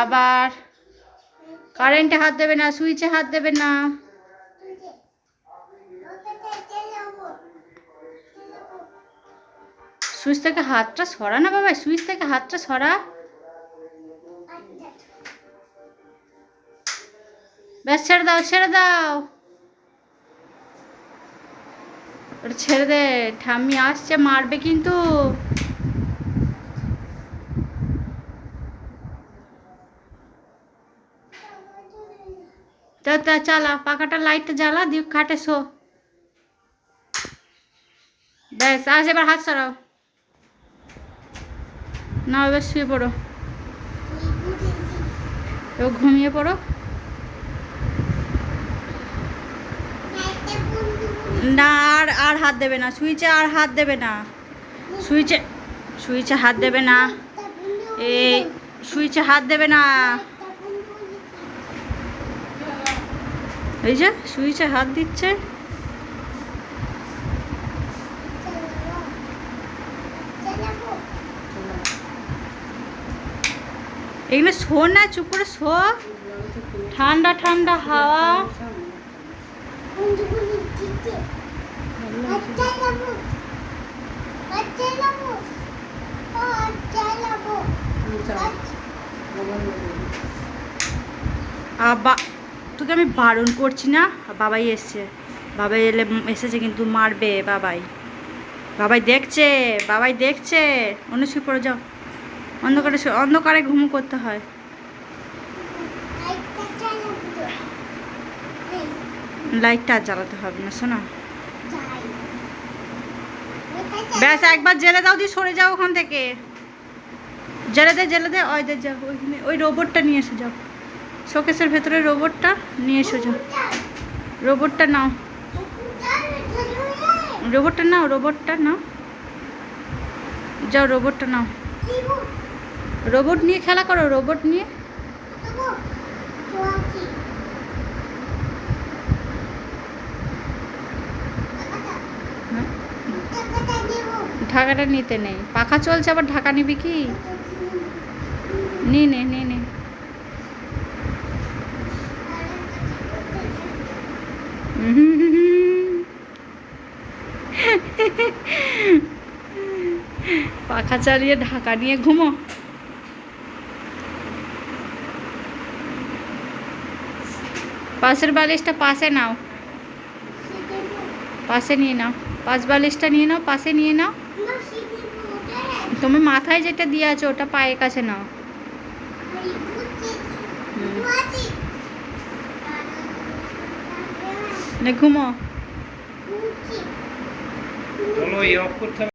আবার কারেন্টে হাত দেবে না, সুইচে হাত দেবে না। সুইচ থেকে হাতটা সরা না বাবা সুইচ থেকে হাতটা সরা। ব্যাস, ছেড়ে দাও ছেড়ে দাও। ওটা ছেড়ে দে, ঠাম্মি আসছে, মারবে কিন্তু। তা তা চালা, পাখাটা লাইটটা জ্বালা, দিয়ে খাটে শো। ব্যাস, আজ এবার হাত সরাও। না, এবার শুয়ে পড়ো। এবার ঘুমিয়ে পড়ো। না, আর আর হাত দেবে না, সুইচে আর হাত দেবে না। সুইচে সুইচে হাত দেবে না। এই, সুইচে হাত দেবে না। এই যে, সুইচে হাত দিচ্ছে। এখানে শো না, চুপ করে শো। ঠান্ডা ঠান্ডা হাওয়া। আবা তোকে আমি বারণ করছি না, বাবাই এসছে। বাবাই এলে এসেছে কিন্তু মারবে বাবাই। বাবাই দেখছে বাবাই দেখছে। অন্য শুয়ে পড়ে যাও। অন্ধকারে অন্ধকারে ঘুম করতে হয়। লাইটটা আর জ্বালাতে হবে না, শোনা। ব্যাস, একবার জেলে দাও দিয়ে সরে যাও ওখান থেকে। জেলে দে জেলে দে, ওই দে, যাও, ওইখানে ওই রোবটটা নিয়ে এসে, যাও। শোকেসের ভেতরে রোবটটা, নিয়ে এসে যাও। রোবটটা নাও। রোবটটা নাও রোবটটা নাও। যাও, রোবটটা নাও। রোবট নিয়ে খেলা করো, রোবট নিয়ে? ঢাকাটা নিতে নেই। পাখা চলছে, আবার ঢাকা নিবি কি? নে নে নে নে পাখা চালিয়ে ঢাকা নিয়ে ঘুমো। পাশের বালিশটা পাশে নাও। পাশে নিয়ে নাও। পাশ বালিশটা নিয়ে নাও পাশে নিয়ে নাও। তুমি মাথায় যেটা দিয়ে আছো ওটা পায়ের কাছে নাও। নে ঘুমো। চলো এই অফ করতে